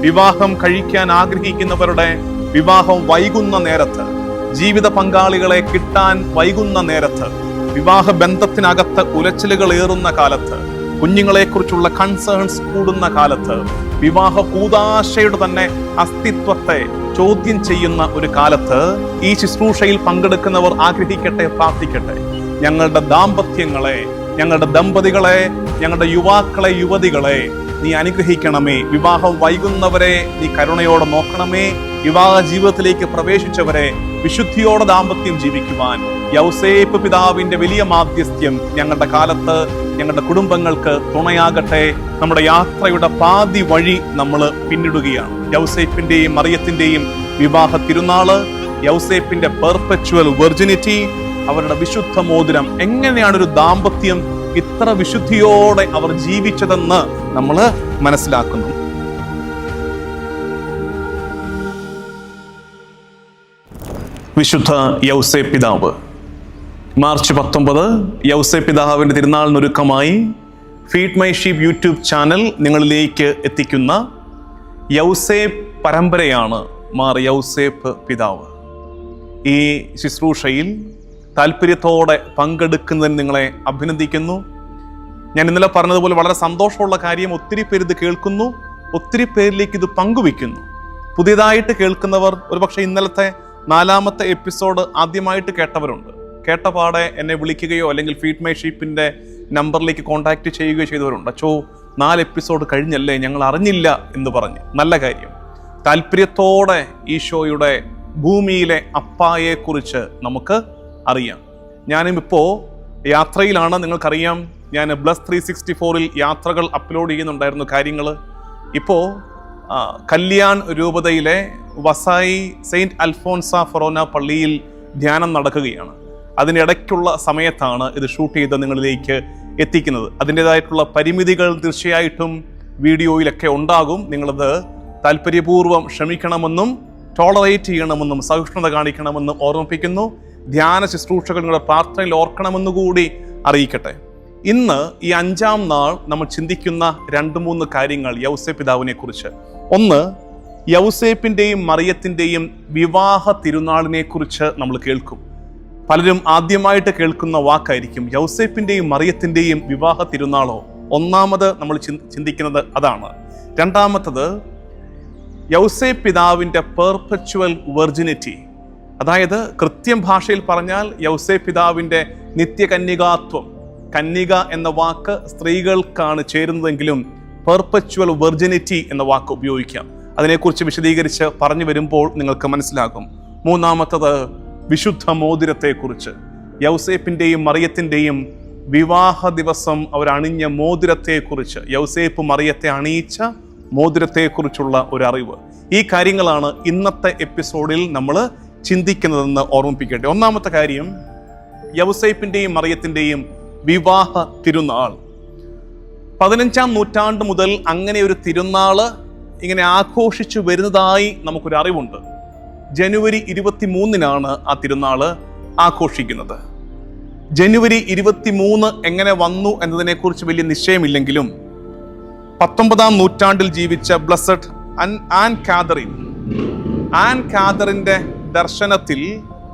വിവാഹം കഴിക്കാൻ ആഗ്രഹിക്കുന്നവരുടെ വിവാഹം വൈകുന്ന നേരത്ത് ജീവിത പങ്കാളികളെ കിട്ടാൻ വൈകുന്ന നേരത്ത് വിവാഹ ബന്ധത്തിനകത്ത് ഉലച്ചിലുകൾ ഏറുന്ന കാലത്ത് കുഞ്ഞുങ്ങളെക്കുറിച്ചുള്ള കൺസേൺസ് കൂടുന്ന കാലത്ത് വിവാഹ കൂതാശയുടെ തന്നെ അസ്തിത്വത്തെ ചോദ്യം ചെയ്യുന്ന ഒരു കാലത്ത് ഈ ശുശ്രൂഷയിൽ പങ്കെടുക്കുന്നവർ ആഗ്രഹിക്കട്ടെ പ്രാർത്ഥിക്കട്ടെ. ഞങ്ങളുടെ ദാമ്പത്യങ്ങളെ ഞങ്ങളുടെ ദമ്പതികളെ ഞങ്ങളുടെ യുവാക്കളെ യുവതികളെ നീ അനുഗ്രഹിക്കണമേ. വിവാഹം വൈകുന്നവരെ നീ കരുണയോടെ നോക്കണമേ. വിവാഹ ജീവിതത്തിലേക്ക് പ്രവേശിച്ചവരെ വിശുദ്ധിയോടെ ദാമ്പത്യം ജീവിക്കുവാൻ. യൗസേപ്പ് പിതാവിന്റെ വലിയ മാധ്യസ്ഥ്യം ഞങ്ങളുടെ കാലത്ത് ഞങ്ങളുടെ കുടുംബങ്ങൾക്ക് തുണയാകട്ടെ. നമ്മുടെ യാത്രയുടെ പാതി വഴി നമ്മൾ പിന്നിടുകയാണ്. യൗസേപ്പിന്റെയും മറിയത്തിന്റെയും വിവാഹ തിരുനാൾ യൗസേപ്പിന്റെ പെർപ്പച്വൽ വെർജിനിറ്റി അവരുടെ വിശുദ്ധ മോതിരം എങ്ങനെയാണ് ഒരു ദാമ്പത്യം ഇത്ര വിശുദ്ധിയോടെ അവർ ജീവിച്ചതെന്ന് നമ്മൾ മനസ്സിലാക്കുന്നു. വിശുദ്ധ യൗസേ പിതാവ്. മാർച്ച് പത്തൊമ്പത് യൗസേ പിതാവിന്റെ തിരുനാളിനൊരുക്കമായി feed my sheep YouTube channel നിങ്ങളിലേക്ക് എത്തിക്കുന്ന യൗസേപ്പ് പരമ്പരയാണ് മാർ യൗസേപ്പ് പിതാവ്. ഈ ശുശ്രൂഷയിൽ താല്പര്യത്തോടെ പങ്കെടുക്കുന്നതിന് നിങ്ങളെ അഭിനന്ദിക്കുന്നു. ഞാൻ ഇന്നലെ പറഞ്ഞതുപോലെ വളരെ സന്തോഷമുള്ള കാര്യം ഒത്തിരി പേര് ഇത് കേൾക്കുന്നു. ഒത്തിരി പേരിലേക്ക് ഇത് പങ്കുവെക്കുന്നു പുതിയതായിട്ട് കേൾക്കുന്നവർ ഒരുപക്ഷെ ഇന്നലത്തെ നാലാമത്തെ എപ്പിസോഡ് ആദ്യമായിട്ട് കേട്ടവരുണ്ട്. കേട്ട പാടെ എന്നെ വിളിക്കുകയോ അല്ലെങ്കിൽ ഫീഡ് മൈ ഷീപ്പിന്റെ നമ്പറിലേക്ക് കോൺടാക്ട് ചെയ്യുകയോ ചെയ്തവരുണ്ട്. അച്ചോ നാല് എപ്പിസോഡ് കഴിഞ്ഞല്ലേ? ഞങ്ങൾ അറിഞ്ഞില്ല എന്ന് പറഞ്ഞ്. നല്ല കാര്യം. താല്പര്യത്തോടെ ഈശോയുടെ ഭൂമിയിലെ അപ്പായെക്കുറിച്ച് നമുക്ക് അറിയാം. ഞാനും ഇപ്പോൾ യാത്രയിലാണ്. നിങ്ങൾക്കറിയാം ഞാൻ ബ്ലസ് ത്രീ സിക്സ്റ്റി ഫോറിൽ യാത്രകൾ അപ്ലോഡ് ചെയ്യുന്നുണ്ടായിരുന്നു കാര്യങ്ങൾ ഇപ്പോൾ കല്യാൺ രൂപതയിലെ വസായി സെയിന്റ് അൽഫോൻസ ഫൊറോന പള്ളിയിൽ ധ്യാനം നടക്കുകയാണ്. അതിനിടയ്ക്കുള്ള സമയത്താണ് ഇത് ഷൂട്ട് ചെയ്ത് നിങ്ങളിലേക്ക് എത്തിക്കുന്നത്. അതിന്റെതായിട്ടുള്ള പരിമിതികൾ തീർച്ചയായിട്ടും വീഡിയോയിലൊക്കെ ഉണ്ടാകും. നിങ്ങളത് താല്പര്യപൂർവം ക്ഷമിക്കണമെന്നും ടോളറേറ്റ് ചെയ്യണമെന്നും സഹിഷ്ണുത കാണിക്കണമെന്നും ഓർമ്മിപ്പിക്കുന്നു. ധ്യാന ശുശ്രൂഷകൾ നിങ്ങളുടെ പ്രാർത്ഥനയിൽ ഓർക്കണമെന്നുകൂടി അറിയിക്കട്ടെ. ഇന്ന് ഈ അഞ്ചാം നാൾ നമ്മൾ ചിന്തിക്കുന്ന രണ്ട് മൂന്ന് കാര്യങ്ങൾ യൗസേ പിതാവിനെ കുറിച്ച്. ഒന്ന് യൗസേപ്പിന്റെയും മറിയത്തിന്റെയും വിവാഹ തിരുനാളിനെ കുറിച്ച് നമ്മൾ കേൾക്കും. പലരും ആദ്യമായിട്ട് കേൾക്കുന്ന വാക്കായിരിക്കും യൗസേപ്പിന്റെയും മറിയത്തിന്റെയും വിവാഹ തിരുനാളോ. ഒന്നാമത് നമ്മൾ ചിന്തിക്കുന്നത് അതാണ്. രണ്ടാമത്തത് യൗസേ പിതാവിന്റെ പെർപ്പച്വൽ വെർജിനിറ്റി അതായത് കൃത്യം ഭാഷയിൽ പറഞ്ഞാൽ യൗസേ പിതാവിന്റെ നിത്യകന്യകാത്വം. കന്യക എന്ന വാക്ക് സ്ത്രീകൾക്കാണ് ചേരുന്നതെങ്കിലും പെർപ്പച്വൽ വെർജിനിറ്റി എന്ന വാക്ക് ഉപയോഗിക്കാം. അതിനെക്കുറിച്ച് വിശദീകരിച്ച് പറഞ്ഞു വരുമ്പോൾ നിങ്ങൾക്ക് മനസ്സിലാകും. മൂന്നാമത്തത് വിശുദ്ധ മോതിരത്തെക്കുറിച്ച്. യൗസേപ്പിന്റെയും മറിയത്തിന്റെയും വിവാഹ ദിവസം അവർ അണിഞ്ഞ മോതിരത്തെക്കുറിച്ച്. യൗസേപ്പ് മറിയത്തെ അണിയിച്ച മോതിരത്തെക്കുറിച്ചുള്ള ഒരു അറിവ് ഈ കാര്യങ്ങളാണ് ഇന്നത്തെ എപ്പിസോഡിൽ നമ്മൾ ചിന്തിക്കുന്നതെന്ന് ഓർമ്മിപ്പിക്കട്ടെ. ഒന്നാമത്തെ കാര്യം യവസൈപ്പിന്റെയും മറിയത്തിന്റെയും വിവാഹ തിരുനാൾ. പതിനഞ്ചാം നൂറ്റാണ്ട് മുതൽ അങ്ങനെ ഒരു തിരുനാൾ ഇങ്ങനെ ആഘോഷിച്ചു വരുന്നതായി നമുക്കൊരു അറിവുണ്ട്. ജനുവരി ഇരുപത്തി മൂന്നിനാണ് ആ തിരുനാൾ ആഘോഷിക്കുന്നത്. ജനുവരി ഇരുപത്തി മൂന്ന് എങ്ങനെ വന്നു എന്നതിനെക്കുറിച്ച് വലിയ നിശ്ചയമില്ലെങ്കിലും പത്തൊമ്പതാം നൂറ്റാണ്ടിൽ ജീവിച്ച ബ്ലസഡ് ആൻ കാതറിൻ ആൻ കാതറിന്റെ ദർശനത്തിൽ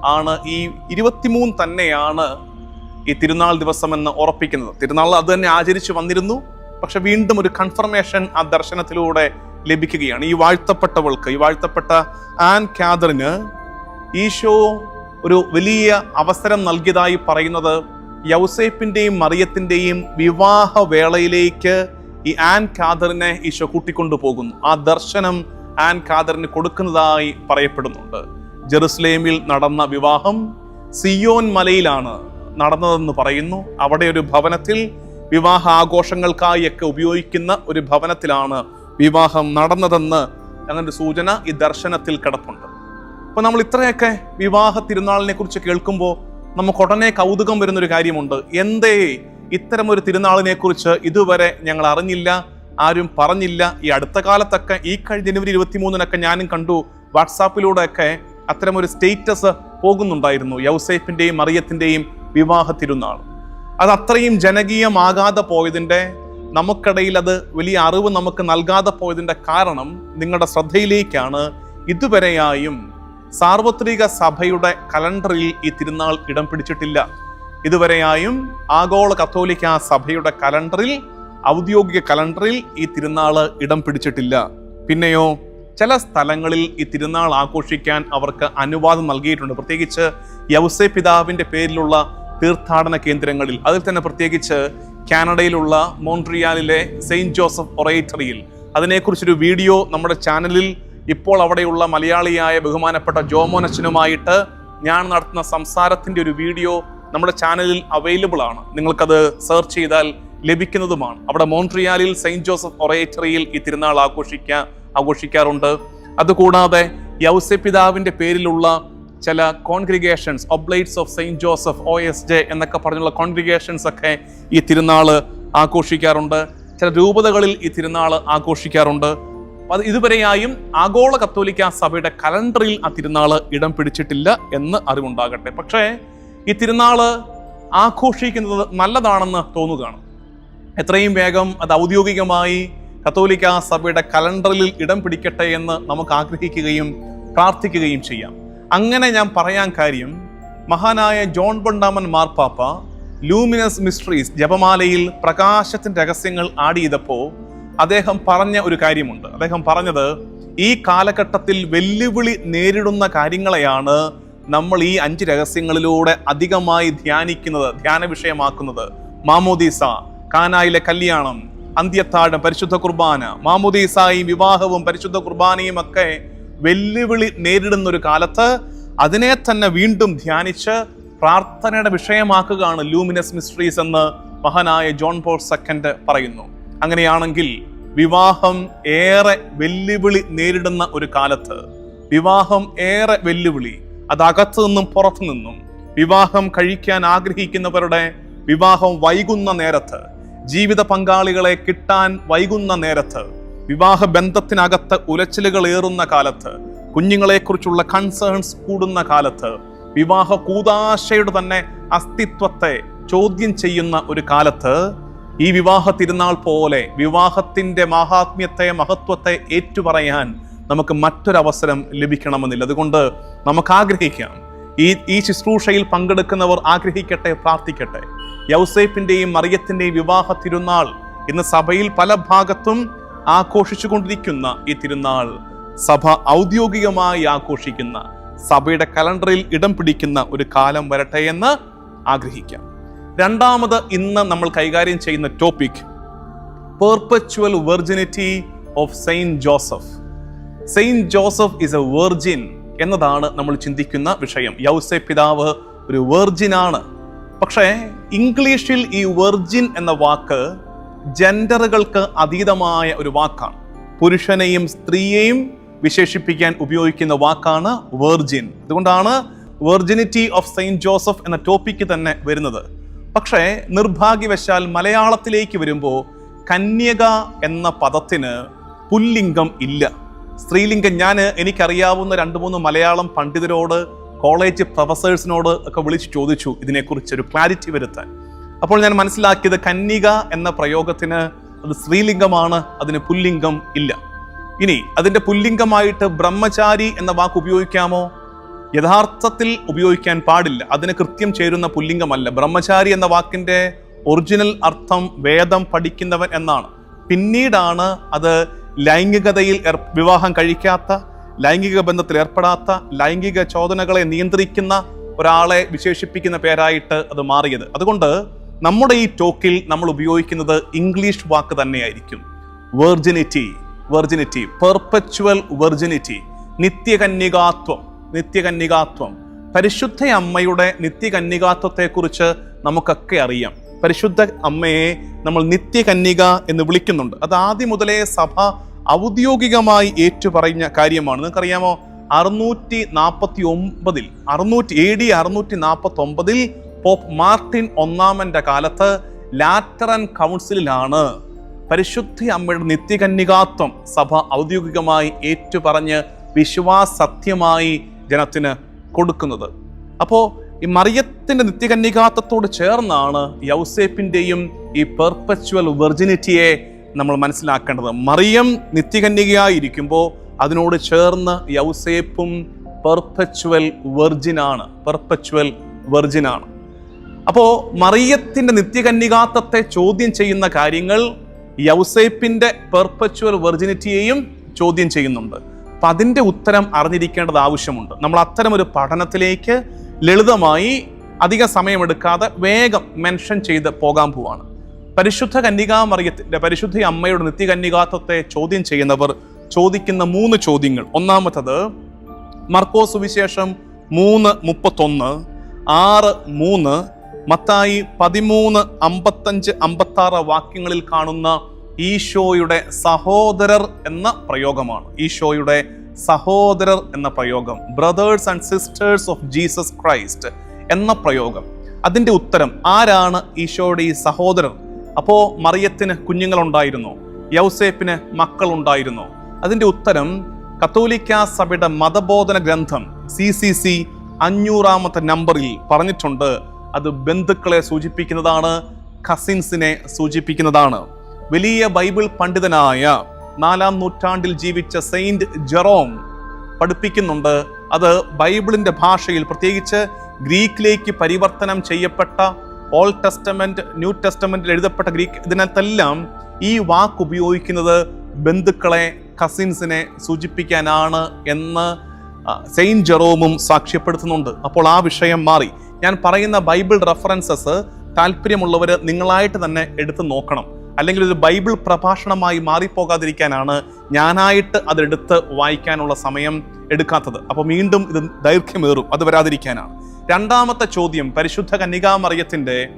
ആണ് ഈ ഇരുപത്തിമൂന്ന് തന്നെയാണ് ഈ തിരുനാൾ ദിവസം എന്ന് ഉറപ്പിക്കുന്നത്. തിരുനാൾ അത് തന്നെ ആചരിച്ചു വന്നിരുന്നു. പക്ഷെ വീണ്ടും ഒരു കൺഫർമേഷൻ ആ ദർശനത്തിലൂടെ ലഭിക്കുകയാണ്. ഈ വാഴ്ത്തപ്പെട്ടവൾക്ക് ഈ വാഴ്ത്തപ്പെട്ട ആൻ കാതറിന് ഈശോ ഒരു വലിയ അവസരം നൽകിയതായി പറയുന്നത് യൗസേപ്പിന്റെയും മറിയത്തിന്റെയും വിവാഹ വേളയിലേക്ക് ഈ ആൻ ഖാദറിനെ ഈശോ കൂട്ടിക്കൊണ്ടു പോകുന്നു ആ ദർശനം ആൻ ഖാദറിന് കൊടുക്കുന്നതായി പറയപ്പെടുന്നുണ്ട്. ജെറുസലേമിൽ നടന്ന വിവാഹം സിയോൻ മലയിലാണ് നടന്നതെന്ന് പറയുന്നു. അവിടെ ഒരു ഭവനത്തിൽ വിവാഹ ആഘോഷങ്ങൾക്കായൊക്കെ ഉപയോഗിക്കുന്ന ഒരു ഭവനത്തിലാണ് വിവാഹം നടന്നതെന്ന് അങ്ങനൊരു സൂചന ഈ ദർശനത്തിൽ കിടപ്പുണ്ട്. അപ്പോൾ നമ്മൾ ഇത്രയൊക്കെ വിവാഹ തിരുനാളിനെ കുറിച്ച് കേൾക്കുമ്പോൾ നമുക്ക് ഉടനെ കൗതുകം വരുന്നൊരു കാര്യമുണ്ട്. എന്തേ ഇത്തരം ഒരു തിരുനാളിനെ കുറിച്ച് ഇതുവരെ ഞങ്ങൾ അറിഞ്ഞില്ല ആരും പറഞ്ഞില്ല. ഈ അടുത്ത കാലത്തൊക്കെ ഈ കഴിഞ്ഞ ജനുവരി ഇരുപത്തി മൂന്നിനൊക്കെ ഞാനും കണ്ടു. വാട്സാപ്പിലൂടെ ഒക്കെ അത്തരം ഒരു സ്റ്റേറ്റസ് പോകുന്നുണ്ടായിരുന്നു യൗസേഫിന്റെയും മറിയത്തിന്റെയും വിവാഹ തിരുനാൾ. അത് അത്രയും ജനകീയമാകാതെ പോയതിന്റെ നമുക്കിടയിൽ അത് വലിയ അറിവ് നമുക്ക് നൽകാതെ പോയതിന്റെ കാരണം നിങ്ങളുടെ ശ്രദ്ധയിലേക്കാണ്. ഇതുവരെയായും സാർവത്രിക സഭയുടെ കലണ്ടറിൽ ഈ തിരുനാൾ ഇടം പിടിച്ചിട്ടില്ല. ഇതുവരെയായും ആഗോള കത്തോലിക്ക സഭയുടെ കലണ്ടറിൽ ഔദ്യോഗിക കലണ്ടറിൽ ഈ തിരുനാൾ ഇടം പിടിച്ചിട്ടില്ല. പിന്നെയോ ചില സ്ഥലങ്ങളിൽ ഈ തിരുനാൾ ആഘോഷിക്കാൻ അവർക്ക് അനുവാദം നൽകിയിട്ടുണ്ട്. പ്രത്യേകിച്ച് യൗസെ പിതാവിന്റെ പേരിലുള്ള തീർത്ഥാടന കേന്ദ്രങ്ങളിൽ. അതിൽ തന്നെ പ്രത്യേകിച്ച് കാനഡയിലുള്ള മോൺട്രിയാലിലെ സെയിന്റ് ജോസഫ് ഒറേറ്ററിയിൽ. അതിനെക്കുറിച്ചൊരു വീഡിയോ നമ്മുടെ ചാനലിൽ ഇപ്പോൾ അവിടെയുള്ള മലയാളിയായ ബഹുമാനപ്പെട്ട ജോമോനച്ചനുമായിട്ട് ഞാൻ നടത്തുന്ന സംസാരത്തിന്റെ ഒരു വീഡിയോ നമ്മുടെ ചാനലിൽ അവൈലബിൾ ആണ്. നിങ്ങൾക്കത് സെർച്ച് ചെയ്താൽ ലഭിക്കുന്നതുമാണ്. അവിടെ മോൺട്രിയാലിൽ സെയിന്റ് ജോസഫ് ഒറേറ്ററിയിൽ ഈ തിരുനാൾ ആഘോഷിക്ക ആഘോഷിക്കാറുണ്ട്. അതുകൂടാതെ യൗസെ പിതാവിന്റെ പേരിലുള്ള ചില congregations oblates of saint Joseph O S J എന്നൊക്കെ പറഞ്ഞുള്ള കോൺഗ്രിഗേഷൻസ് ഒക്കെ ഈ തിരുനാൾ ആഘോഷിക്കാറുണ്ട്. ചില രൂപതകളിൽ ഈ തിരുനാൾ ആഘോഷിക്കാറുണ്ട്. അത് ഇതുവരെയായും ആഗോള കത്തോലിക്ക സഭയുടെ കലണ്ടറിൽ ആ തിരുനാൾ ഇടം പിടിച്ചിട്ടില്ല എന്ന് അറിവുണ്ടാകട്ടെ. പക്ഷേ ഈ തിരുനാൾ ആഘോഷിക്കുന്നത് നല്ലതാണെന്ന് തോന്നുകയാണ്. എത്രയും വേഗം അത് ഔദ്യോഗികമായി കത്തോലിക്ക സഭയുടെ കലണ്ടറിൽ ഇടം പിടിക്കട്ടെ എന്ന് നമുക്ക് ആഗ്രഹിക്കുകയും പ്രാർത്ഥിക്കുകയും ചെയ്യാം. അങ്ങനെ ഞാൻ പറയാൻ കാര്യം മഹാനായ ജോൺ പൊണ്ടാമൻ മാർപ്പാപ്പ ലൂമിനസ് മിസ്ട്രീസ് ജപമാലയിൽ പ്രകാശത്തിന്റെ രഹസ്യങ്ങൾ ആഡ് ചെയ്തപ്പോൾ അദ്ദേഹം പറഞ്ഞ ഒരു കാര്യമുണ്ട്. അദ്ദേഹം പറഞ്ഞത് ഈ കാലഘട്ടത്തിൽ വെല്ലുവിളി നേരിടുന്ന കാര്യങ്ങളെയാണ് നമ്മൾ ഈ അഞ്ച് രഹസ്യങ്ങളിലൂടെ അധികമായി ധ്യാനിക്കുന്നത് ധ്യാന വിഷയമാക്കുന്നത് മാമോദീസ കാനായിലെ കല്യാണം അന്ത്യത്താഴം പരിശുദ്ധ കുർബാന മാമുദീസായും വിവാഹവും പരിശുദ്ധ കുർബാനയും ഒക്കെ വെല്ലുവിളി നേരിടുന്ന ഒരു കാലത്ത് അതിനെ തന്നെ വീണ്ടും ധ്യാനിച്ച് പ്രാർത്ഥനയുടെ വിഷയമാക്കുകയാണ് ലൂമിനസ് മിസ്ട്രീസ് എന്ന് മഹാനായ ജോൺ പോൾ സെക്കൻഡ് പറയുന്നു. അങ്ങനെയാണെങ്കിൽ വിവാഹം ഏറെ വെല്ലുവിളി നേരിടുന്ന ഒരു കാലത്ത് വിവാഹം ഏറെ വെല്ലുവിളി അത് അകത്തു നിന്നും പുറത്തു നിന്നും വിവാഹം കഴിക്കാൻ ആഗ്രഹിക്കുന്നവരുടെ വിവാഹം വൈകുന്ന നേരത്ത് ജീവിത പങ്കാളികളെ കിട്ടാൻ വൈകുന്ന നേരത്ത് വിവാഹ ബന്ധത്തിനകത്ത് ഉലച്ചിലുകൾ ഏറുന്ന കാലത്ത് കുഞ്ഞുങ്ങളെക്കുറിച്ചുള്ള കൺസേൺസ് കൂടുന്ന കാലത്ത് വിവാഹ കൂതാശയുടെ തന്നെ അസ്തിത്വത്തെ ചോദ്യം ചെയ്യുന്ന ഒരു കാലത്ത് ഈ വിവാഹ തിരുനാൾ പോലെ വിവാഹത്തിന്റെ മഹാത്മ്യത്തെ മഹത്വത്തെ ഏറ്റുപറയാൻ നമുക്ക് മറ്റൊരവസരം ലഭിക്കണമെന്നില്ല. അതുകൊണ്ട് നമുക്ക് ആഗ്രഹിക്കാം ഈ ഈ ശുശ്രൂഷയിൽ പങ്കെടുക്കുന്നവർ ആഗ്രഹിക്കട്ടെ പ്രാർത്ഥിക്കട്ടെ. യൗസേപ്പിന്റെയും മറിയത്തിന്റെയും വിവാഹ തിരുനാൾ ഇന്ന് സഭയിൽ പല ഭാഗത്തും ആഘോഷിച്ചു കൊണ്ടിരിക്കുന്ന ഈ തിരുനാൾ. സഭ ഔദ്യോഗികമായി ആഘോഷിക്കുന്ന സഭയുടെ കലണ്ടറിൽ ഇടം പിടിക്കുന്ന ഒരു കാലം വരട്ടെ എന്ന് ആഗ്രഹിക്കാം. രണ്ടാമത് ഇന്ന് നമ്മൾ കൈകാര്യം ചെയ്യുന്ന topic perpetual virginity of Saint Joseph Saint Joseph is a virgin എന്നതാണ് നമ്മൾ ചിന്തിക്കുന്ന വിഷയം. യൗസെ പിതാവ് ഒരു വെർജിനാണ് പക്ഷേ ഇംഗ്ലീഷിൽ ഈ വെർജിൻ എന്ന വാക്ക് ജെൻഡറുകൾക്ക് അതീതമായ ഒരു വാക്കാണ്. പുരുഷനെയും സ്ത്രീയെയും വിശേഷിപ്പിക്കാൻ ഉപയോഗിക്കുന്ന വാക്കാണ് വെർജിൻ അതുകൊണ്ടാണ് വെർജിനിറ്റി ഓഫ് സെയിന്റ് ജോസഫ് എന്ന ടോപ്പിക്ക് തന്നെ വരുന്നത്. പക്ഷേ നിർഭാഗ്യവശാൽ മലയാളത്തിലേക്ക് വരുമ്പോൾ കന്യക എന്ന പദത്തിന് പുല്ലിംഗം ഇല്ല. സ്ത്രീലിംഗം ഞാൻ എനിക്കറിയാവുന്ന രണ്ട് മൂന്ന് മലയാളം പണ്ഡിതരോട് കോളേജ് പ്രൊഫസേഴ്സിനോട് ഒക്കെ വിളിച്ച് ചോദിച്ചു ഇതിനെക്കുറിച്ച് ഒരു ക്ലാരിറ്റി വരുത്താൻ. അപ്പോൾ ഞാൻ മനസ്സിലാക്കിയത് കന്യക എന്ന പ്രയോഗത്തിന് അത് സ്ത്രീലിംഗമാണ് അതിന് പുല്ലിംഗം ഇല്ല. ഇനി അതിന്റെ പുല്ലിംഗമായിട്ട് ബ്രഹ്മചാരി എന്ന വാക്ക് ഉപയോഗിക്കാമോ? യഥാർത്ഥത്തിൽ ഉപയോഗിക്കാൻ പാടില്ല. അതിന് കൃത്യം ചേരുന്ന പുല്ലിംഗമല്ല. ബ്രഹ്മചാരി എന്ന വാക്കിന്റെ ഒറിജിനൽ അർത്ഥം വേദം പഠിക്കുന്നവൻ എന്നാണ്. പിന്നീടാണ് അത് ലൈംഗികതയിൽ വിവാഹം കഴിക്കാത്ത ലൈംഗിക ബന്ധത്തിൽ ഏർപ്പെടാത്ത ലൈംഗിക ചോദനകളെ നിയന്ത്രിക്കുന്ന ഒരാളെ വിശേഷിപ്പിക്കുന്ന പേരായിട്ട് അത് മാറിയത്. അതുകൊണ്ട് നമ്മുടെ ഈ ടോക്കിൽ നമ്മൾ ഉപയോഗിക്കുന്നത് ഇംഗ്ലീഷ് വാക്ക് തന്നെയായിരിക്കും. വെർജിനിറ്റി വെർജിനിറ്റി പെർപ്പച്വൽ വെർജിനിറ്റി നിത്യകന്യകാത്വം നിത്യകന്യകാത്വം. പരിശുദ്ധ അമ്മയുടെ നിത്യകന്യകാത്വത്തെക്കുറിച്ച് നമുക്കൊക്കെ അറിയാം. പരിശുദ്ധ അമ്മയെ നമ്മൾ നിത്യകന്യക എന്ന് വിളിക്കുന്നുണ്ട്. അത് ആദ്യം മുതലേ സഭ ഔദ്യോഗികമായി ഏറ്റുപറഞ്ഞ കാര്യമാണ്. നിങ്ങൾക്കറിയാമോ? അറുന്നൂറ്റി നാൽപ്പത്തി ഒമ്പതിൽ അറുന്നൂറ്റി എ ഡി അറുന്നൂറ്റി നാൽപ്പത്തി ഒമ്പതിൽ പോപ്പ് മാർട്ടിൻ ഒന്നാമന്റെ കാലത്ത് ലാറ്ററൻ കൗൺസിലിലാണ് പരിശുദ്ധി അമ്മയുടെ നിത്യകന്യകാത്വം സഭ ഔദ്യോഗികമായി ഏറ്റുപറഞ്ഞ് വിശ്വാസത്യമായി ജനത്തിന് കൊടുക്കുന്നത്. അപ്പോൾ ഈ മറിയത്തിന്റെ നിത്യകന്യകാത്വത്തോട് ചേർന്നാണ് യൗസേപ്പിന്റെയും ഈ പെർപ്പച്വൽ വെർജിനിറ്റിയെ നമ്മൾ മനസ്സിലാക്കേണ്ടത്. മറിയം നിത്യകന്യകയായിരിക്കുമ്പോൾ അതിനോട് ചേർന്ന് യൗസേപ്പും പെർപ്പച്വൽ വെർജിനാണ്. പെർപ്പച്വൽ വെർജിനാണ്. അപ്പോൾ മറിയത്തിന്റെ നിത്യകന്യകാത്വത്തെ ചോദ്യം ചെയ്യുന്ന കാര്യങ്ങൾ യൗസേപ്പിന്റെ പെർപ്പച്വൽ വെർജിനിറ്റിയെയും ചോദ്യം ചെയ്യുന്നുണ്ട്. അപ്പം അതിന്റെ ഉത്തരം അറിഞ്ഞിരിക്കേണ്ടത് ആവശ്യമുണ്ട്. നമ്മൾ അത്തരം ഒരു പഠനത്തിലേക്ക് ലളിതമായി അധിക സമയമെടുക്കാതെ വേഗം മെൻഷൻ ചെയ്ത് പോകാൻ പോവാണ്. പരിശുദ്ധ കന്യകാമറിയത്തിന്റെ പരിശുദ്ധ അമ്മയുടെ നിത്യകന്യകാത്വത്തെ ചോദ്യം ചെയ്യുന്നവർ ചോദിക്കുന്ന മൂന്ന് ചോദ്യങ്ങൾ. ഒന്നാമത്തത് മർക്കോസ് സുവിശേഷം മൂന്ന് മുപ്പത്തൊന്ന് ആറ് മൂന്ന് മത്തായി പതിമൂന്ന് അമ്പത്തഞ്ച് അമ്പത്തി ആറ് വാക്യങ്ങളിൽ കാണുന്ന ഈശോയുടെ സഹോദരർ എന്ന പ്രയോഗമാണ്. ഈശോയുടെ സഹോദരർ എന്ന പ്രയോഗം brothers and sisters of Jesus Christ എന്ന പ്രയോഗം. അതിന്റെ ഉത്തരം ആരാണ് ഈശോയുടെ ഈ സഹോദരർ? അപ്പോ മറിയത്തിന് കുഞ്ഞുങ്ങളുണ്ടായിരുന്നോ. യൗസേപ്പിന് മക്കളുണ്ടായിരുന്നു. അതിന്റെ ഉത്തരം കത്തോലിക്ക സഭയുടെ മതബോധന ഗ്രന്ഥം സി സി സി അഞ്ഞൂറാമത്തെ നമ്പറിൽ പറഞ്ഞിട്ടുണ്ട്. അത് ബന്ധുക്കളെ സൂചിപ്പിക്കുന്നതാണ് കസിൻസിനെ സൂചിപ്പിക്കുന്നതാണ്. വലിയ ബൈബിൾ പണ്ഡിതനായ നാലാം നൂറ്റാണ്ടിൽ ജീവിച്ച സെയിന്റ് ജെറോം പഠിപ്പിക്കുന്നുണ്ട്. അത് ബൈബിളിന്റെ ഭാഷയിൽ പ്രത്യേകിച്ച് ഗ്രീക്കിലേക്ക് പരിവർത്തനം ചെയ്യപ്പെട്ട ഓൾഡ് ടെസ്റ്റമെന്റ് ന്യൂ ടെസ്റ്റമെന്റിൽ എഴുതപ്പെട്ട ഗ്രീക്ക് ഇതിനകത്തെല്ലാം ഈ വാക്ക് ഉപയോഗിക്കുന്നത് ബന്ധുക്കളെ കസിൻസിനെ സൂചിപ്പിക്കാനാണ് എന്ന് സെയിന്റ് ജെറോമും സാക്ഷ്യപ്പെടുത്തുന്നുണ്ട്. അപ്പോൾ ആ വിഷയം മാറി. ഞാൻ പറയുന്ന ബൈബിൾ റെഫറൻസസ് താല്പര്യമുള്ളവർ നിങ്ങളായിട്ട് തന്നെ എടുത്തു നോക്കണം. അല്ലെങ്കിൽ ഒരു ബൈബിൾ പ്രഭാഷണമായി മാറിപ്പോകാതിരിക്കാനാണ് ഞാനായിട്ട് അതെടുത്ത് വായിക്കാനുള്ള സമയം എടുക്കാത്തത്. അപ്പോൾ വീണ്ടും ഇത് ദൈർഘ്യമേറും. അത് വരാതിരിക്കാനാണ്. രണ്ടാമത്തെ ചോദ്യം പരിശുദ്ധ കന്യകാമറിയത്തിന്റെ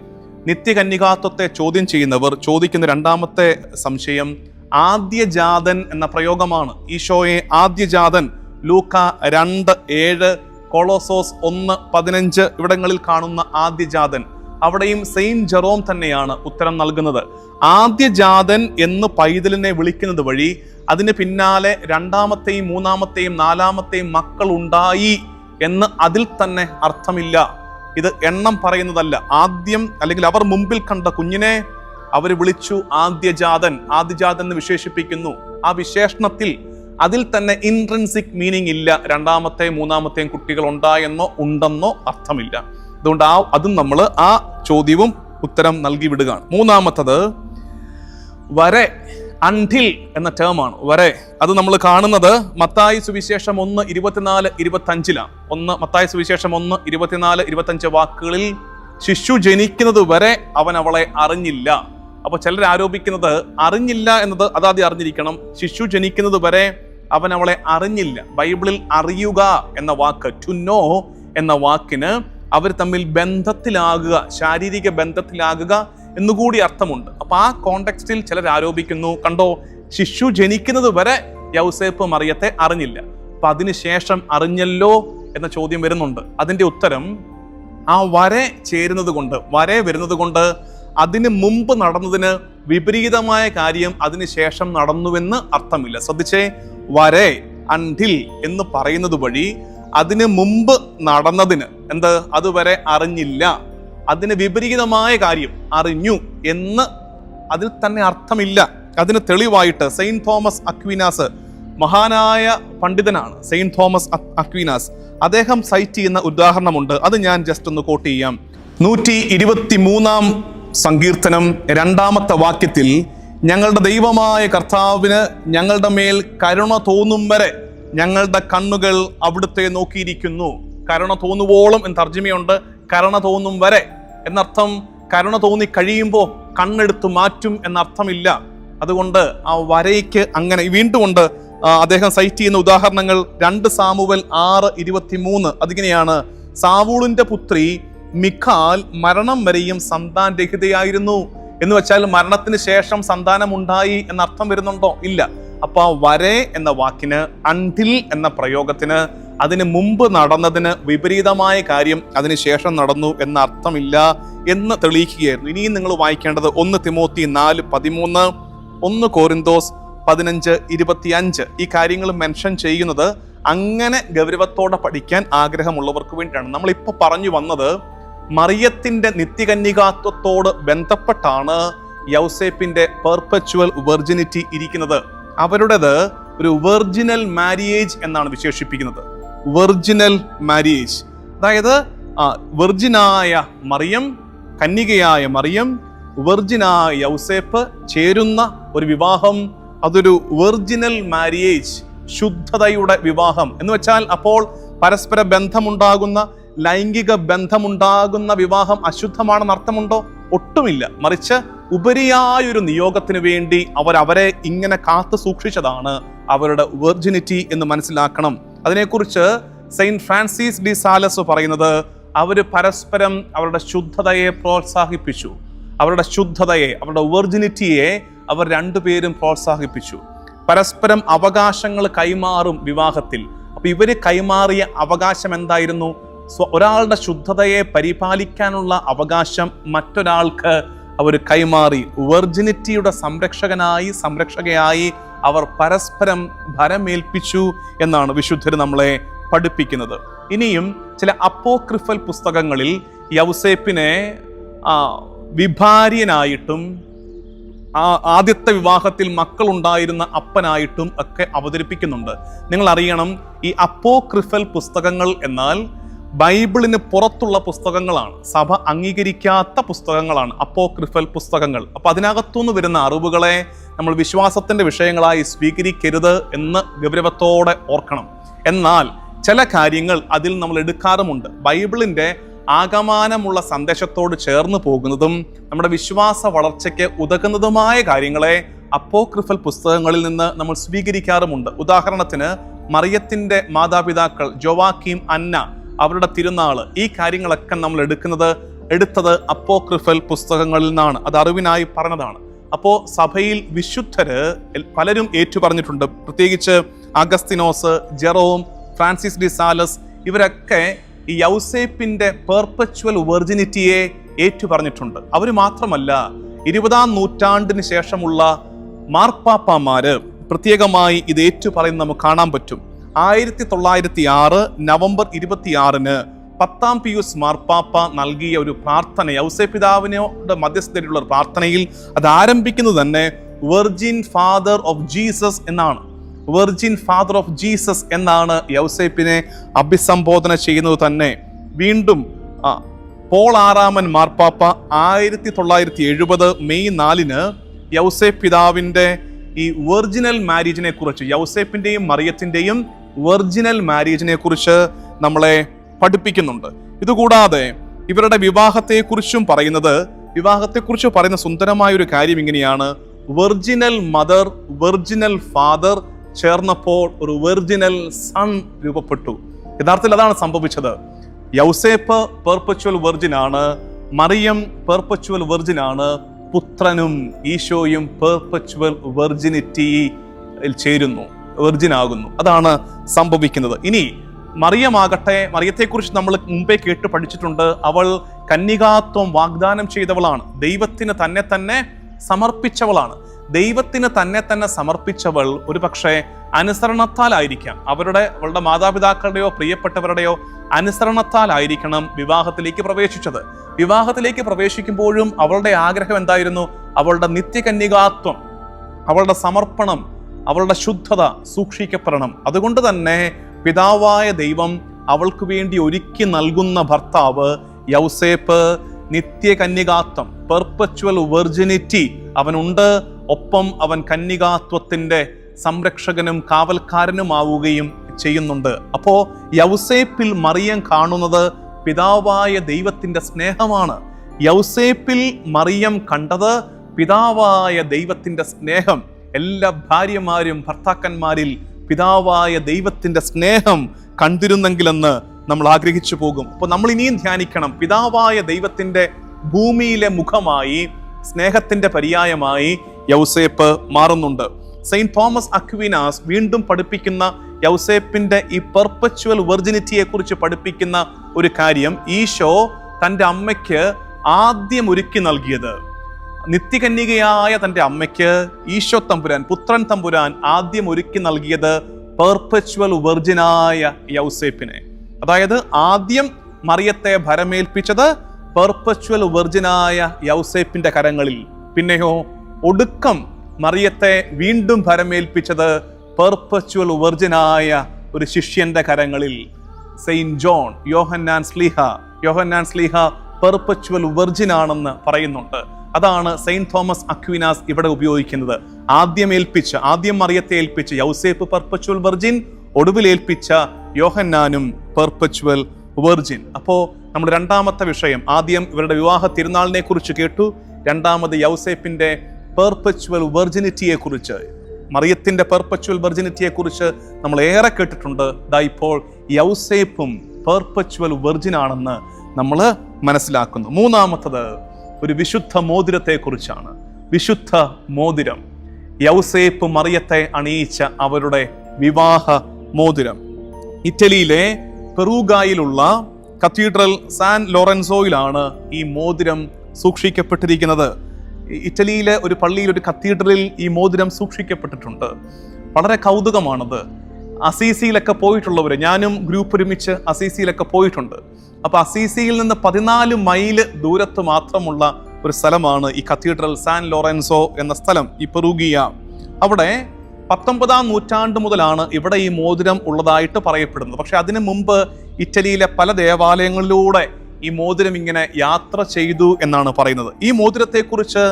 നിത്യകന്യകാത്വത്തെ ചോദ്യം ചെയ്യുന്നവർ ചോദിക്കുന്ന രണ്ടാമത്തെ സംശയം ആദ്യജാതൻ എന്ന പ്രയോഗമാണ്. ഈശോയെ ആദ്യജാതൻ. ലൂക്ക രണ്ട് ഏഴ് കൊളോസോസ് ഒന്ന് പതിനഞ്ച് ഇവിടങ്ങളിൽ കാണുന്ന ആദ്യജാതൻ. അവിടെയും സെയിൻ ജെറോം തന്നെയാണ് ഉത്തരം നൽകുന്നത്. ആദ്യജാതൻ എന്ന് പൈതലിനെ വിളിക്കുന്നത് വഴി അതിന് പിന്നാലെ രണ്ടാമത്തെയും മൂന്നാമത്തെയും നാലാമത്തെയും മക്കൾ ഉണ്ടായി എന്ന് അതിൽ തന്നെ അർത്ഥമില്ല. ഇത് എണ്ണം പറയുന്നതല്ല. ആദ്യം അല്ലെങ്കിൽ അവർ മുമ്പിൽ കണ്ട കുഞ്ഞിനെ അവർ വിളിച്ചു ആദ്യജാതൻ. ആദ്യജാതൻ എന്ന് വിശേഷിപ്പിക്കുന്നു. ആ വിശേഷണത്തിൽ അതിൽ തന്നെ ഇൻട്രൻസിക് മീനിങ് ഇല്ല. രണ്ടാമത്തെയും മൂന്നാമത്തെയും കുട്ടികൾ ഉണ്ടായെന്നോ ഉണ്ടെന്നോ അർത്ഥമില്ല. അതുകൊണ്ട് ആ അതും നമ്മൾ ആ ചോദ്യവും ഉത്തരം നൽകി വിടുകയാണ്. മൂന്നാമത്തത് വരെ അൺടിൽ എന്ന ടേമാണ് വരെ അത് നമ്മൾ കാണുന്നത് മത്തായി സുവിശേഷം ഒന്ന് ഇരുപത്തിനാല് ഇരുപത്തി അഞ്ചിലാണ് ഒന്ന് മത്തായി സുവിശേഷം ഒന്ന് ഇരുപത്തിനാല് ഇരുപത്തഞ്ച് വാക്കുകളിൽ ശിശു ജനിക്കുന്നത് വരെ അവൻ അവളെ അറിഞ്ഞില്ല. അപ്പൊ ചിലർ ആരോപിക്കുന്നത് അറിഞ്ഞില്ല എന്നത് അതാദ്യം അറിഞ്ഞിരിക്കണം. ശിശു ജനിക്കുന്നത് വരെ അവൻ അവളെ അറിഞ്ഞില്ല. ബൈബിളിൽ അറിയുക എന്ന വാക്ക് ടു നോ എന്ന വാക്കിന് അവർ തമ്മിൽ ബന്ധത്തിലാകുക ശാരീരിക ബന്ധത്തിലാകുക എന്നുകൂടി അർത്ഥമുണ്ട്. അപ്പൊ ആ കോണ്ടെക്സ്റ്റിൽ ചിലർ ആരോപിക്കുന്നു. കണ്ടോ ശിശു ജനിക്കുന്നത് വരെ യൗസേപ്പ് മറിയത്തെ അറിഞ്ഞില്ല. അപ്പൊ അതിനുശേഷം അറിഞ്ഞല്ലോ എന്ന ചോദ്യം വരുന്നുണ്ട്. അതിന്റെ ഉത്തരം ആ വരെ ചേരുന്നത് കൊണ്ട് വരെ വരുന്നത് കൊണ്ട് അതിന് മുമ്പ് നടന്നതിന് വിപരീതമായ കാര്യം അതിനുശേഷം നടന്നുവെന്ന് അർത്ഥമില്ല. ശ്രദ്ധിച്ചേ വരെ അണ്ടിൽ എന്ന് പറയുന്നത് വഴി അതിന് മുമ്പ് നടന്നതിന് എന്ത്? അതുവരെ അറിഞ്ഞില്ല. അതിന് വിപരീതമായ കാര്യം അറിഞ്ഞു എന്ന് അതിൽ തന്നെ അർത്ഥമില്ല. അതിന് തെളിവായിട്ട് സെയിന്റ് തോമസ് അക്വിനാസ് മഹാനായ പണ്ഡിതനാണ് സെയിന്റ് തോമസ് അക്വിനാസ്. അദ്ദേഹം സൈറ്റ് ചെയ്യുന്ന ഉദാഹരണമുണ്ട്. അത് ഞാൻ ജസ്റ്റ് ഒന്ന് കോട്ട് ചെയ്യാം. നൂറ്റി ഇരുപത്തി മൂന്നാം സങ്കീർത്തനം രണ്ടാമത്തെ വാക്യത്തിൽ ഞങ്ങളുടെ ദൈവമായ കർത്താവിന് ഞങ്ങളുടെ മേൽ കരുണ തോന്നും വരെ ഞങ്ങളുടെ കണ്ണുകൾ അവിടുത്തെ നോക്കിയിരിക്കുന്നു. കരുണ തോന്നുവോളം എന്ന് തർജമയുണ്ട്. കരുണ തോന്നും വരെ എന്നർത്ഥം കരുണ തോന്നി കഴിയുമ്പോൾ കണ്ണെടുത്ത് മാറ്റും എന്നർത്ഥമില്ല. അതുകൊണ്ട് ആ വരയ്ക്ക് അങ്ങനെ വീണ്ടും ഉണ്ട്. അദ്ദേഹം സൈറ്റ് ചെയ്യുന്ന ഉദാഹരണങ്ങൾ രണ്ട് സാമുവൽ ആറ് ഇരുപത്തിമൂന്ന്. അതിങ്ങനെയാണ് സാവൂളിന്റെ പുത്രി മിഖാൽ മരണം വരെയും സന്താൻ രഹിതയായിരുന്നു. എന്ന് വെച്ചാൽ മരണത്തിന് ശേഷം സന്താനം ഉണ്ടായി എന്നർത്ഥം വരുന്നുണ്ടോ? ഇല്ല. അപ്പൊ ആ വരെ എന്ന വാക്കിന് അൺടിൽ എന്ന പ്രയോഗത്തിന് അതിന് മുമ്പ് നടന്നതിന് വിപരീതമായ കാര്യം അതിന് ശേഷം നടന്നു എന്ന അർത്ഥമില്ല എന്ന് തെളിയിക്കുകയായിരുന്നു. ഇനിയും നിങ്ങൾ വായിക്കേണ്ടത് ഒന്ന് തിമോത്തി നാല് പതിമൂന്ന് ഒന്ന് കോരിന്തോസ് പതിനഞ്ച് ഇരുപത്തിയഞ്ച്. ഈ കാര്യങ്ങൾ മെൻഷൻ ചെയ്യുന്നത് അങ്ങനെ ഗൗരവത്തോടെ പഠിക്കാൻ ആഗ്രഹമുള്ളവർക്ക് വേണ്ടിയാണ്. നമ്മളിപ്പോൾ പറഞ്ഞു വന്നത് മറിയത്തിന്റെ നിത്യകന്യകാത്വത്തോട് ബന്ധപ്പെട്ടാണ് യൗസേപ്പിന്റെ പെർപ്പച്വൽ വെർജിനിറ്റി ഇരിക്കുന്നത്. അവരുടേത് ഒരു വെർജിനൽ മാരിയേജ് എന്നാണ് വിശേഷിപ്പിക്കുന്നത്. വെർജിനൽ മാരിയേജ് അതായത് വെർജിനായ മറിയം കന്യകയായ മറിയം വെർജിനായ യൗസേപ്പ് ചേരുന്ന ഒരു വിവാഹം അതൊരു വെർജിനൽ മാരിയേജ് ശുദ്ധതയുടെ വിവാഹം. എന്ന് വെച്ചാൽ അപ്പോൾ പരസ്പര ബന്ധമുണ്ടാകുന്ന ലൈംഗിക ബന്ധമുണ്ടാകുന്ന വിവാഹം അശുദ്ധമാണെന്ന് അർത്ഥമുണ്ടോ? ഒട്ടുമില്ല. മറിച്ച് ഉപരിയായൊരു നിയോഗത്തിന് വേണ്ടി അവർ അവരെ ഇങ്ങനെ കാത്തു സൂക്ഷിച്ചതാണ് അവരുടെ വെർജിനിറ്റി എന്ന് മനസ്സിലാക്കണം. അതിനെക്കുറിച്ച് സെയിന്റ് ഫ്രാൻസിസ് ഡി സാലസ് പറയുന്നത് അവർ പരസ്പരം അവരുടെ ശുദ്ധതയെ പ്രോത്സാഹിപ്പിച്ചു. അവരുടെ ശുദ്ധതയെ അവരുടെ വെർജിനിറ്റിയെ അവർ രണ്ടുപേരും പ്രോത്സാഹിപ്പിച്ചു. പരസ്പരം അവകാശങ്ങൾ കൈമാറും വിവാഹത്തിൽ. അപ്പോൾ ഇവർ കൈമാറിയ അവകാശം എന്തായിരുന്നു? ഒരാളുടെ ശുദ്ധതയെ പരിപാലിക്കാനുള്ള അവകാശം മറ്റൊരാൾക്ക് അവർ കൈമാറി. വെർജിനിറ്റിയുടെ സംരക്ഷകനായി സംരക്ഷകയായി അവർ പരസ്പരം ഭരമേൽപ്പിച്ചു എന്നാണ് വിശുദ്ധർ നമ്മളെ പഠിപ്പിക്കുന്നത്. ഇനിയും ചില അപ്പോക്രിഫൽ പുസ്തകങ്ങളിൽ യൗസേപ്പിനെ വിഭാര്യനായിട്ടും ആദ്യത്തെ വിവാഹത്തിൽ മക്കൾ ഉണ്ടായിരുന്ന അപ്പനായിട്ടും ഒക്കെ അവതരിപ്പിക്കുന്നുണ്ട്. നിങ്ങൾ അറിയണം ഈ അപ്പോക്രിഫൽ പുസ്തകങ്ങൾ എന്നാൽ ബൈബിളിന് പുറത്തുള്ള പുസ്തകങ്ങളാണ്. സഭ അംഗീകരിക്കാത്ത പുസ്തകങ്ങളാണ്. അപ്പോക്രിഫൽ പുസ്തകങ്ങൾ. അപ്പൊ അതിനകത്തുനിന്ന് വരുന്ന അറിവുകളെ നമ്മൾ വിശ്വാസത്തിന്റെ വിഷയങ്ങളായി സ്വീകരിക്കരുത് എന്ന് ഗൗരവത്തോടെ ഓർക്കണം. എന്നാൽ ചില കാര്യങ്ങൾ അതിൽ നമ്മൾ എടുക്കാറുമുണ്ട്. ബൈബിളിന്റെ ആകമാനമുള്ള സന്ദേശത്തോട് ചേർന്ന് പോകുന്നതും നമ്മുടെ വിശ്വാസ വളർച്ചയ്ക്ക് ഉതകുന്നതുമായ കാര്യങ്ങളെ അപ്പോക്രിഫൽ പുസ്തകങ്ങളിൽ നിന്ന് നമ്മൾ സ്വീകരിക്കാറുമുണ്ട്. ഉദാഹരണത്തിന് മറിയത്തിന്റെ മാതാപിതാക്കൾ ജോവാക്കീം അന്ന അവരുടെ തിരുനാൾ ഈ കാര്യങ്ങളൊക്കെ നമ്മൾ എടുക്കുന്നത് എടുത്തത് അപ്പോക്രിഫൽ പുസ്തകങ്ങളിൽ നിന്നാണ്. അത് അറിവിനായി പറഞ്ഞതാണ്. അപ്പോൾ സഭയിൽ വിശുദ്ധര് പലരും പലരും ഏറ്റുപറഞ്ഞിട്ടുണ്ട്. പ്രത്യേകിച്ച് അഗസ്തിനോസ് ജെറോം ഫ്രാൻസിസ് ഡി സാലസ് ഇവരൊക്കെ ഈ യൗസേപ്പിന്റെ പെർപ്പച്വൽ വെർജിനിറ്റിയെ ഏറ്റുപറഞ്ഞിട്ടുണ്ട്. അവർ മാത്രമല്ല ഇരുപതാം നൂറ്റാണ്ടിന് ശേഷമുള്ള മാർപ്പാപ്പാമാര് പ്രത്യേകമായി ഇത് ഏറ്റുപറയുന്നത് നമുക്ക് കാണാൻ പറ്റും. ആയിരത്തി തൊള്ളായിരത്തി ആറ് നവംബർ ഇരുപത്തിയാറിന് പത്താം പിയൂസ് മാർപ്പാപ്പ നൽകിയ ഒരു പ്രാർത്ഥന ഔസേപിതാവിനോട് മധ്യസ്ഥതയിലുള്ള പ്രാർത്ഥനയിൽ അത് ആരംഭിക്കുന്നത് തന്നെ വെർജിൻ ഫാദർ ഓഫ് ജീസസ് എന്നാണ്. വെർജിൻ ഫാദർ ഓഫ് ജീസസ് എന്നാണ് യൗസേപ്പിനെ അഭിസംബോധന ചെയ്യുന്നത് തന്നെ. വീണ്ടും പോൾ ആറാമൻ മാർപ്പാപ്പ ആയിരത്തി തൊള്ളായിരത്തി എഴുപത് മെയ് നാലിന് യൗസേപ്പ് പിതാവിന്റെ ഈ വെർജിനൽ മാരേജിനെ കുറിച്ച് യൗസേപ്പിന്റെയും മറിയത്തിന്റെയും വെർജിനൽ മാരേജിനെ കുറിച്ച് നമ്മളെ പഠിപ്പിക്കുന്നുണ്ട്. ഇതുകൂടാതെ ഇവരുടെ വിവാഹത്തെക്കുറിച്ചും പറയുന്നത് വിവാഹത്തെക്കുറിച്ച് പറയുന്ന സുന്ദരമായ ഒരു കാര്യം ഇങ്ങനെയാണ്. വെർജിനൽ മദർ വെർജിനൽ ഫാദർ ചേർന്നപ്പോൾ ഒരു വെർജിനൽ സൺ രൂപപ്പെട്ടു. യഥാർത്ഥത്തിൽ അതാണ് സംഭവിച്ചത്. യൗസേപ്പ് പെർപ്പച്വൽ വെർജിൻ ആണ് മറിയം പെർപ്പച്വൽ വെർജിൻ ആണ് പുത്രനും ഈശോയും പെർപ്പച്വൽ വെർജിനിറ്റിയിൽ ചേരുന്നു. വെർജിൻ ആകുന്നു. അതാണ് സംഭവിക്കുന്നത്. ഇനി മറിയമാകട്ടെ മറിയത്തെക്കുറിച്ച് നമ്മൾ മുമ്പേ കേട്ട് പഠിച്ചിട്ടുണ്ട്. അവൾ കന്യകാത്വം വാഗ്ദാനം ചെയ്തവളാണ്. ദൈവത്തിന് തന്നെ തന്നെ സമർപ്പിച്ചവളാണ്. ദൈവത്തിന് തന്നെ തന്നെ സമർപ്പിച്ചവൾ ഒരു പക്ഷേ അനുസരണത്താലായിരിക്കാം. അവരുടെ അവളുടെ മാതാപിതാക്കളുടെയോ പ്രിയപ്പെട്ടവരുടെയോ അനുസരണത്താലായിരിക്കണം വിവാഹത്തിലേക്ക് പ്രവേശിച്ചത്. വിവാഹത്തിലേക്ക് പ്രവേശിക്കുമ്പോഴും അവളുടെ ആഗ്രഹം എന്തായിരുന്നു? അവളുടെ നിത്യകന്യകാത്വം അവളുടെ സമർപ്പണം അവളുടെ ശുദ്ധത സൂക്ഷിക്കപ്പെടണം. അതുകൊണ്ട് തന്നെ പിതാവായ ദൈവം അവൾക്ക് വേണ്ടി ഒരുക്കി നൽകുന്ന ഭർത്താവ് യൗസേപ്പ് നിത്യകന്യകാത്വം പെർപ്പച്വൽ വെർജിനിറ്റി അവനുണ്ട്. ഒപ്പം അവൻ കന്യകാത്വത്തിന്റെ സംരക്ഷകനും കാവൽക്കാരനുമാവുകയും ചെയ്യുന്നുണ്ട്. അപ്പോൾ യൗസേപ്പിൽ മറിയം കാണുന്നത് പിതാവായ ദൈവത്തിന്റെ സ്നേഹമാണ്. യൗസേപ്പിൽ മറിയം കണ്ടത് പിതാവായ ദൈവത്തിന്റെ സ്നേഹം. എല്ലാ ഭാര്യമാരും ഭർത്താക്കന്മാരിൽ പിതാവായ ദൈവത്തിന്റെ സ്നേഹം കണ്ടിരുന്നെങ്കിലെന്ന് നമ്മൾ ആഗ്രഹിച്ചു പോകും. അപ്പോൾ നമ്മൾ ഇനിയും ധ്യാനിക്കണം. പിതാവായ ദൈവത്തിന്റെ ഭൂമിയിലെ മുഖമായി സ്നേഹത്തിന്റെ പര്യായമായി യൗസേപ്പ് മാറുന്നുണ്ട്. സെയിന്റ് തോമസ് അക്വിനാസ് വീണ്ടും പഠിപ്പിക്കുന്ന യൗസേപ്പിന്റെ ഈ പെർപ്പച്വൽ വെർജിനിറ്റിയെ കുറിച്ച് പഠിപ്പിക്കുന്ന ഒരു കാര്യം ഈശോ തന്റെ അമ്മയ്ക്ക് ആദ്യം ഒരുക്കി നൽകിയത്. നിത്യകന്യകയായ തന്റെ അമ്മയ്ക്ക് ഈശോ തമ്പുരാൻ പുത്രൻ തമ്പുരാൻ ആദ്യം ഒരുക്കി നൽകിയത് പെർപ്പച്വൽ വെർജിനായ യൗസേപ്പിനെ. അതായത് ആദ്യം മറിയത്തെ ഭരമേൽപ്പിച്ചത് പെർപ്പച്വൽ വെർജിനായ യൗസേപ്പിന്റെ കരങ്ങളിൽ. പിന്നെയോ ഒടുക്കം മറിയത്തെ വീണ്ടും ഭരമേൽപ്പിച്ചത് പെർപ്പച്വൽ വെർജിനായ ഒരു ശിഷ്യന്റെ കരങ്ങളിൽ. Saint John Yohannan Sleeha Yohannan Sleeha perpetual വെർജിനാണെന്ന് പറയുന്നുണ്ട്. അതാണ് സെയിന്റ് തോമസ് അക്വിനാസ് ഇവിടെ ഉപയോഗിക്കുന്നത്. ആദ്യം ഏൽപ്പിച്ച ആദ്യം മറിയത്തെ ഏൽപ്പിച്ച യൗസേപ്പ് പെർപ്പച്വൽ വെർജിൻ ഒടുവിൽ ഏൽപ്പിച്ച യോഹന്നാനും പെർപ്പച്വൽ വെർജിൻ. അപ്പോൾ നമ്മൾ രണ്ടാമത്തെ വിഷയം ആദ്യം ഇവരുടെ വിവാഹ തിരുനാളിനെ കുറിച്ച് കേട്ടു രണ്ടാമത് യൗസേപ്പിന്റെ പെർപ്പച്വൽ വെർജിനിറ്റിയെ കുറിച്ച്. മറിയത്തിന്റെ പെർപ്പച്വൽ വെർജിനിറ്റിയെ കുറിച്ച് നമ്മൾ ഏറെ കേട്ടിട്ടുണ്ട്. ദാ ഇപ്പോൾ യൗസേപ്പും പെർപ്പച്വൽ വെർജിൻ ആണെന്ന് നമ്മൾ മനസ്സിലാക്കുന്നു. മൂന്നാമത്തത് ഒരു വിശുദ്ധ മോതിരത്തെക്കുറിച്ചാണ്. വിശുദ്ധ മോതിരം. യൗസേപ്പ് മറിയത്തെ അണിയിച്ച അവരുടെ വിവാഹ മോതിരം. ഇറ്റലിയിലെ പെറൂഗായിലുള്ള കത്തീഡ്രൽ സാൻ ലോറൻസോയിലാണ് ഈ മോതിരം സൂക്ഷിക്കപ്പെട്ടിരിക്കുന്നത്. ഇറ്റലിയിലെ ഒരു പള്ളിയിൽ ഒരു കത്തീഡ്രലിൽ ഈ മോതിരം സൂക്ഷിക്കപ്പെട്ടിട്ടുണ്ട്. വളരെ കൗതുകമാണത്. അസീസിയിലൊക്കെ പോയിട്ടുള്ളവർ ഞാനും ഗ്രൂപ്പ് ഒരുമിച്ച് അസീസിയിലൊക്കെ പോയിട്ടുണ്ട്. അപ്പൊ അസീസിയിൽ നിന്ന് പതിനാല് മൈൽ ദൂരത്ത് മാത്രമുള്ള ഒരു സ്ഥലമാണ് ഈ കത്തീഡ്രൽ സാൻ ലോറൻസോ എന്ന സ്ഥലം ഈ പെറുഗിയ. അവിടെ പത്തൊമ്പതാം നൂറ്റാണ്ട് മുതലാണ് ഇവിടെ ഈ മോതിരം ഉള്ളതായിട്ട് പറയപ്പെടുന്നത്. പക്ഷെ അതിനു മുമ്പ് ഇറ്റലിയിലെ പല ദേവാലയങ്ങളിലൂടെ ഈ മോതിരം ഇങ്ങനെ യാത്ര ചെയ്തു എന്നാണ് പറയുന്നത്. ഈ മോതിരത്തെക്കുറിച്ച്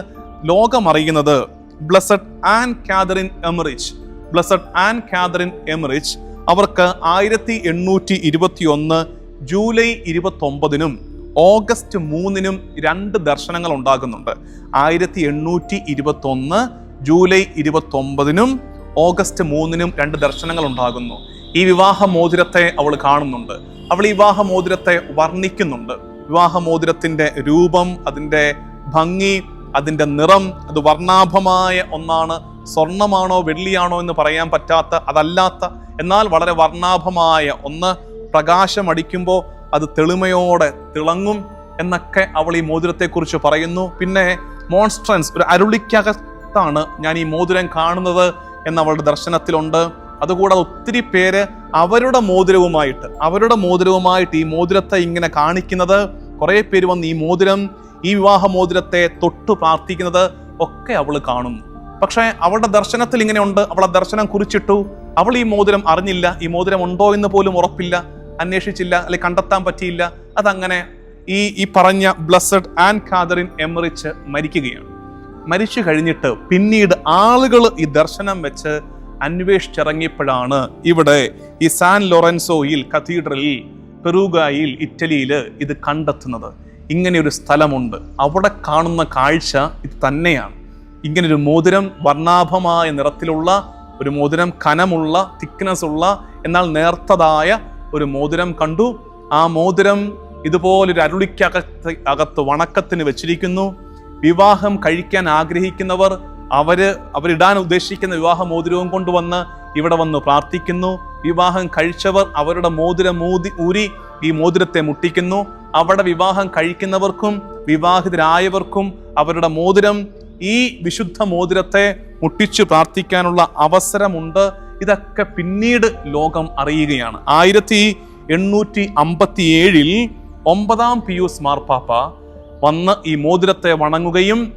ലോകമറിയുന്നത് Blessed Anne Catherine Emmerich Blessed Anne Catherine Emmerich അവർക്ക് ആയിരത്തി എണ്ണൂറ്റി ഇരുപത്തി ഒന്ന് ജൂലൈ ഇരുപത്തൊമ്പതിനും ഓഗസ്റ്റ് മൂന്നിനും രണ്ട് ദർശനങ്ങൾ ഉണ്ടാകുന്നുണ്ട്. ആയിരത്തി എണ്ണൂറ്റി ഇരുപത്തൊന്ന് ജൂലൈ ഇരുപത്തൊമ്പതിനും ഓഗസ്റ്റ് മൂന്നിനും രണ്ട് ദർശനങ്ങൾ ഉണ്ടാകുന്നു. ഈ വിവാഹ മോതിരത്തെ അവൾ കാണുന്നുണ്ട്. അവൾ ഈ വിവാഹ മോതിരത്തെ വർണിക്കുന്നുണ്ട്. വിവാഹ മോതിരത്തിന്റെ രൂപം അതിന്റെ ഭംഗി അതിന്റെ നിറം അത് വർണാഭമായ ഒന്നാണ്. സ്വർണമാണോ വെള്ളിയാണോ എന്ന് പറയാൻ പറ്റാത്ത അതല്ലാത്ത എന്നാൽ വളരെ വർണാഭമായ ഒന്ന് പ്രകാശം അടിക്കുമ്പോൾ അത് തെളിമയോടെ തിളങ്ങും എന്നൊക്കെ അവൾ ഈ മോതിരത്തെക്കുറിച്ച് പറയുന്നു. പിന്നെ മോൺസ്ട്രൻസ് ഒരു അരുളിക്കകത്താണ് ഞാൻ ഈ മോതിരം കാണുന്നത് എന്ന് അവളുടെ ദർശനത്തിലുണ്ട്. അതുകൂടാതെ ഒത്തിരി പേര് അവരുടെ മോതിരവുമായിട്ട് അവരുടെ മോതിരവുമായിട്ട് ഈ മോതിരത്തെ ഇങ്ങനെ കാണിക്കുന്നത്. കുറേ പേര് വന്ന് ഈ മോതിരം ഈ വിവാഹ മോതിരത്തെ തൊട്ട് പ്രാർത്ഥിക്കുന്നത് ഒക്കെ അവൾ കാണുന്നു. പക്ഷേ അവളുടെ ദർശനത്തിൽ ഇങ്ങനെയുണ്ട് അവളെ ദർശനം കുറിച്ചിട്ടു. അവൾ ഈ മോതിരം അറിഞ്ഞില്ല. ഈ മോതിരം ഉണ്ടോ എന്ന് പോലും ഉറപ്പില്ല. അന്വേഷിച്ചില്ല അല്ലെ കണ്ടെത്താൻ പറ്റിയില്ല. അതങ്ങനെ ഈ ഈ പറഞ്ഞ ബ്ലസ്സഡ് ആൻഡ് കാതറിൻ എമറിച്ച് മരിക്കുകയാണ്. മരിച്ചു കഴിഞ്ഞിട്ട് പിന്നീട് ആളുകൾ ഈ ദർശനം വെച്ച് അന്വേഷിച്ചിറങ്ങിയപ്പോഴാണ് ഇവിടെ ഈ സാൻ ലോറൻസോയിൽ കത്തീഡ്രലിൽ പെറുഗായിൽ ഇറ്റലിയിൽ ഇത് കണ്ടെത്തുന്നത്. ഇങ്ങനെ ഒരു സ്ഥലമുണ്ട്. അവിടെ കാണുന്ന കാഴ്ച ഇത് തന്നെയാണ്. ഇങ്ങനൊരു മോതിരം വർണാഭമായ നിറത്തിലുള്ള ഒരു മോതിരം കനമുള്ള തിക്നെസ് ഉള്ള എന്നാൽ നേർത്തതായ ഒരു മോതിരം കണ്ടു. ആ മോതിരം ഇതുപോലൊരു അരുളിക്കകത്ത് അകത്ത് വണക്കത്തിന് വെച്ചിരിക്കുന്നു. വിവാഹം കഴിക്കാൻ ആഗ്രഹിക്കുന്നവർ അവർ അവരിടാൻ ഉദ്ദേശിക്കുന്ന വിവാഹ മോതിരവും കൊണ്ടുവന്ന് ഇവിടെ വന്ന് പ്രാർത്ഥിക്കുന്നു. വിവാഹം കഴിച്ചവർ അവരുടെ മോതിരം മൂതി ഊരി ഈ മോതിരത്തെ മുട്ടിക്കുന്നു. അവിടെ വിവാഹം കഴിക്കുന്നവർക്കും വിവാഹിതരായവർക്കും അവരുടെ മോതിരം ഈ വിശുദ്ധ മോതിരത്തെ മുട്ടിച്ചു പ്രാർത്ഥിക്കാനുള്ള അവസരമുണ്ട്. ഇതൊക്കെ പിന്നീട് ലോകം അറിയുകയാണ്. ആയിരത്തി എണ്ണൂറ്റി അമ്പത്തി ഏഴിൽ ഒമ്പതാം പിയൂസ് മാർപ്പാപ്പ വന്ന് ഈ മോതിരത്തെ വണങ്ങുകയും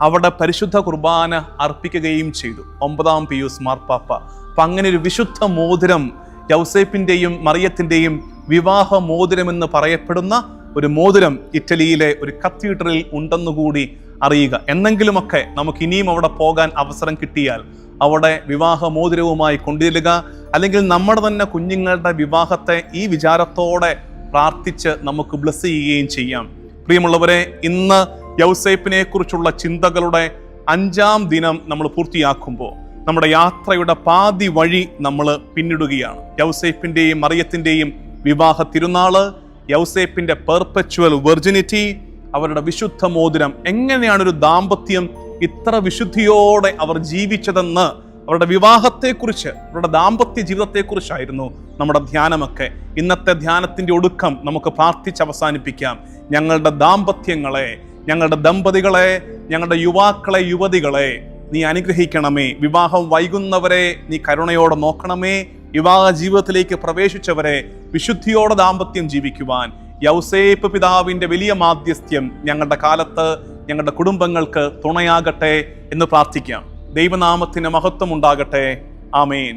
അവിടെ പരിശുദ്ധ കുർബാന അർപ്പിക്കുകയും ചെയ്തു. ഒമ്പതാം പിയൂസ് മാർപ്പാപ്പ. അപ്പം അങ്ങനെ ഒരു വിശുദ്ധ മോതിരം യൗസേപ്പിന്റെയും മറിയത്തിന്റെയും വിവാഹ മോതിരമെന്ന് പറയപ്പെടുന്ന ഒരു മോതിരം ഇറ്റലിയിലെ ഒരു കത്തീഡ്രലിൽ ഉണ്ടെന്നുകൂടി അറിയുക. എന്നെങ്കിലുമൊക്കെ നമുക്ക് ഇനിയും അവിടെ പോകാൻ അവസരം കിട്ടിയാൽ അവിടെ വിവാഹമോതിരവുമായി കൊണ്ടുചെല്ലുക. അല്ലെങ്കിൽ നമ്മുടെ തന്നെ കുഞ്ഞുങ്ങളുടെ വിവാഹത്തെ ഈ വിചാരത്തോടെ പ്രാർത്ഥിച്ച് നമുക്ക് ബ്ലസ് ചെയ്യുകയും ചെയ്യാം. പ്രിയമുള്ളവരെ ഇന്ന് യൗസേപ്പിനെ കുറിച്ചുള്ള ചിന്തകളുടെ അഞ്ചാം ദിനം നമ്മൾ പൂർത്തിയാക്കുമ്പോൾ നമ്മുടെ യാത്രയുടെ പാതി വഴി നമ്മൾ പിന്നിടുകയാണ്. യൗസേപ്പിന്റെയും മറിയത്തിന്റെയും വിവാഹ തിരുനാൾ യൗസേപ്പിന്റെ പെർപ്പച്വൽ വെർജിനിറ്റി അവരുടെ വിശുദ്ധ മോതിരം എങ്ങനെയാണ് ഒരു ദാമ്പത്യം ഇത്ര വിശുദ്ധിയോടെ അവർ ജീവിച്ചതെന്ന് അവരുടെ വിവാഹത്തെക്കുറിച്ച് അവരുടെ ദാമ്പത്യ ജീവിതത്തെക്കുറിച്ചായിരുന്നു നമ്മുടെ ധ്യാനമൊക്കെ. ഇന്നത്തെ ധ്യാനത്തിന്റെ ഒടുക്കം നമുക്ക് പ്രാർത്ഥിച്ച് അവസാനിപ്പിക്കാം. ഞങ്ങളുടെ ദാമ്പത്യങ്ങളെ ഞങ്ങളുടെ ദമ്പതികളെ ഞങ്ങളുടെ യുവാക്കളെ യുവതികളെ നീ അനുഗ്രഹിക്കണമേ. വിവാഹം വൈകുന്നവരെ നീ കരുണയോടെ നോക്കണമേ. വിവാഹ ജീവിതത്തിലേക്ക് പ്രവേശിച്ചവരെ വിശുദ്ധിയോടെ ദാമ്പത്യം ജീവിക്കുവാൻ. യൗസേപ്പ് പിതാവിന്റെ വലിയ മാധ്യസ്ഥ്യം ഞങ്ങളുടെ കാലത്ത് ഞങ്ങളുടെ കുടുംബങ്ങൾക്ക് തുണയാകട്ടെ എന്ന് പ്രാർത്ഥിക്കാം. ദൈവനാമത്തിന് മഹത്വം ഉണ്ടാകട്ടെ ആമേൻ.